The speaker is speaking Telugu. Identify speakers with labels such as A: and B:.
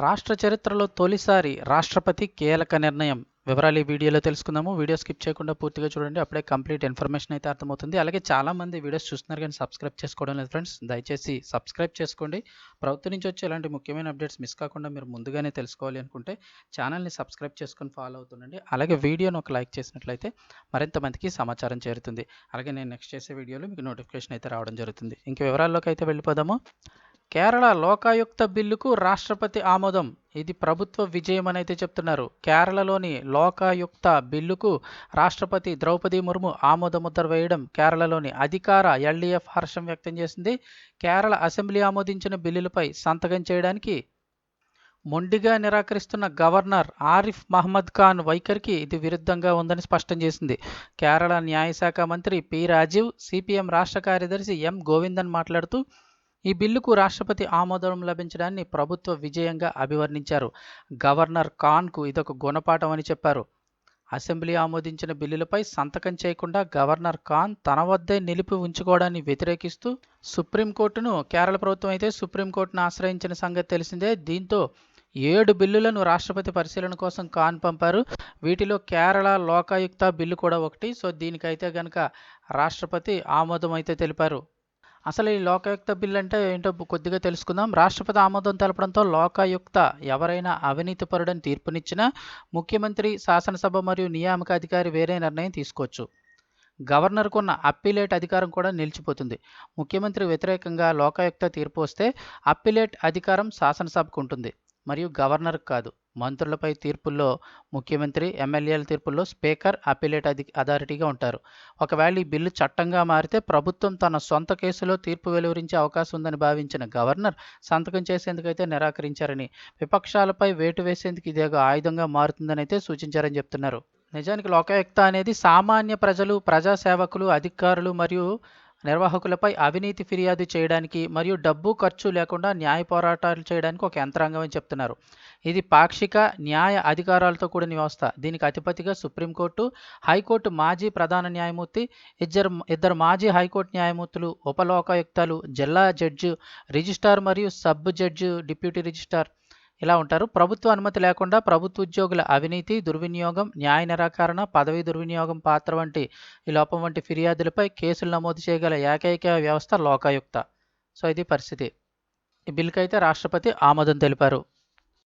A: రాష్ట్ర చరిత్రలో తొలిసారి రాష్ట్రపతి కీలక నిర్ణయం. వివరాలు ఈ వీడియోలో తెలుసుకుందాము. వీడియో స్కిప్ చేయకుండా పూర్తిగా చూడండి. అప్పుడే కంప్లీట్ ఇన్ఫర్మేషన్ అయితే అర్థమవుతుంది. అలాగే చాలామంది వీడియోస్ చూస్తున్నారు కానీ సబ్స్క్రైబ్ చేసుకోవడం లేదు ఫ్రెండ్స్. దయచేసి సబ్స్క్రైబ్ చేసుకోండి. ప్రభుత్వం నుంచి వచ్చే ఇలాంటి ముఖ్యమైన అప్డేట్స్ మిస్ కాకుండా మీరు ముందుగానే తెలుసుకోవాలి అనుకుంటే ఛానల్ని సబ్స్క్రైబ్ చేసుకొని ఫాలో అవుతుండండి. అలాగే వీడియోను ఒక లైక్ చేసినట్లయితే మరింత మందికి సమాచారం చేరుతుంది. అలాగే నేను నెక్స్ట్ చేసే వీడియోలో మీకు నోటిఫికేషన్ అయితే రావడం జరుగుతుంది. ఇంక వివరాల్లోకి అయితే వెళ్ళిపోదాము. కేరళ లోకాయుక్త బిల్లుకు రాష్ట్రపతి ఆమోదం. ఇది ప్రభుత్వ విజయం చెప్తున్నారు. కేరళలోని లోకాయుక్త బిల్లుకు రాష్ట్రపతి ద్రౌపది ముర్ము ఆమోద ముద్ర వేయడం కేరళలోని అధికార ఎల్డీఎఫ్ హర్షం వ్యక్తం చేసింది. కేరళ అసెంబ్లీ ఆమోదించిన బిల్లులపై సంతకం చేయడానికి మొండిగా నిరాకరిస్తున్న గవర్నర్ ఆరిఫ్ మహమ్మద్ ఖాన్ వైఖరికి ఇది విరుద్ధంగా ఉందని స్పష్టం చేసింది. కేరళ న్యాయశాఖ మంత్రి పి రాజీవ్ సిపిఎం రాష్ట్ర కార్యదర్శి ఎం గోవిందన్ మాట్లాడుతూ ఈ బిల్లుకు రాష్ట్రపతి ఆమోదం లభించడాన్ని ప్రభుత్వ విజయంగా అభివర్ణించారు. గవర్నర్ ఖాన్కు ఇదొక గుణపాఠం అని చెప్పారు. అసెంబ్లీ ఆమోదించిన బిల్లులపై సంతకం చేయకుండా గవర్నర్ ఖాన్ తన వద్దే నిలిపి ఉంచుకోవడాన్ని వ్యతిరేకిస్తూ సుప్రీంకోర్టును కేరళ ప్రభుత్వం అయితే సుప్రీంకోర్టును ఆశ్రయించిన సంగతి తెలిసిందే. దీంతో ఏడు బిల్లులను రాష్ట్రపతి పరిశీలన కోసం ఖాన్ పంపారు. వీటిలో కేరళ లోకాయుక్త బిల్లు కూడా ఒకటి. సో దీనికైతే కనుక రాష్ట్రపతి ఆమోదం అయితే తెలిపారు. అసలు ఈ లోకాయుక్త బిల్ అంటే ఏంటో కొద్దిగా తెలుసుకుందాం. రాష్ట్రపతి ఆమోదం తెలపడంతో లోకాయుక్త ఎవరైనా అవినీతి పరుడని తీర్పునిచ్చినా ముఖ్యమంత్రి శాసనసభ మరియు నియామక అధికారి వేరే నిర్ణయం తీసుకోవచ్చు. గవర్నర్కు ఉన్న అప్పిలేట్ అధికారం కూడా నిలిచిపోతుంది. ముఖ్యమంత్రి వ్యతిరేకంగా లోకాయుక్త తీర్పు వస్తే అప్పిలేట్ అధికారం శాసనసభకు ఉంటుంది. మరియు గవర్నర్ కాదు. మంత్రులపై తీర్పుల్లో ముఖ్యమంత్రి ఎమ్మెల్యేల తీర్పుల్లో స్పీకర్ అపిలేట్ అధి అథారిటీగా ఉంటారు. ఒకవేళ ఈ బిల్లు చట్టంగా మారితే ప్రభుత్వం తన సొంత కేసులో తీర్పు వెలువరించే అవకాశం ఉందని భావించిన గవర్నర్ సంతకం చేసేందుకైతే నిరాకరించారని విపక్షాలపై వేటు వేసేందుకు ఇది ఆయుధంగా మారుతుందని అయితే సూచించారని చెప్తున్నారు. నిజానికి లోకాయుక్త అనేది సామాన్య ప్రజలు ప్రజాసేవకులు అధికారులు మరియు నిర్వాహకులపై అవినీతి ఫిర్యాదు చేయడానికి మరియు డబ్బు ఖర్చు లేకుండా న్యాయ పోరాటాలు చేయడానికి ఒక యంత్రాంగం అని చెప్తున్నారు. ఇది పాక్షిక న్యాయ అధికారాలతో కూడిన వ్యవస్థ. దీనికి అధిపతిగా సుప్రీంకోర్టు హైకోర్టు మాజీ ప్రధాన న్యాయమూర్తి ఇద్దరు ఇద్దరు మాజీ హైకోర్టు న్యాయమూర్తులు ఉపలోకాయుక్తలు జిల్లా జడ్జి రిజిస్టార్ మరియు సబ్ జడ్జి డిప్యూటీ రిజిస్టార్ ఇలా ఉంటారు. ప్రభుత్వ అనుమతి లేకుండా ప్రభుత్వ ఉద్యోగుల అవినీతి దుర్వినియోగం న్యాయ నిరాకరణ పదవి దుర్వినియోగం పాత్ర వంటి ఈ లోపం వంటి ఫిర్యాదులపై కేసులు నమోదు చేయగల ఏకైక వ్యవస్థ లోకాయుక్త. సో ఇది పరిస్థితి. ఈ బిల్లుకి అయితే రాష్ట్రపతి ఆమోదం తెలిపారు.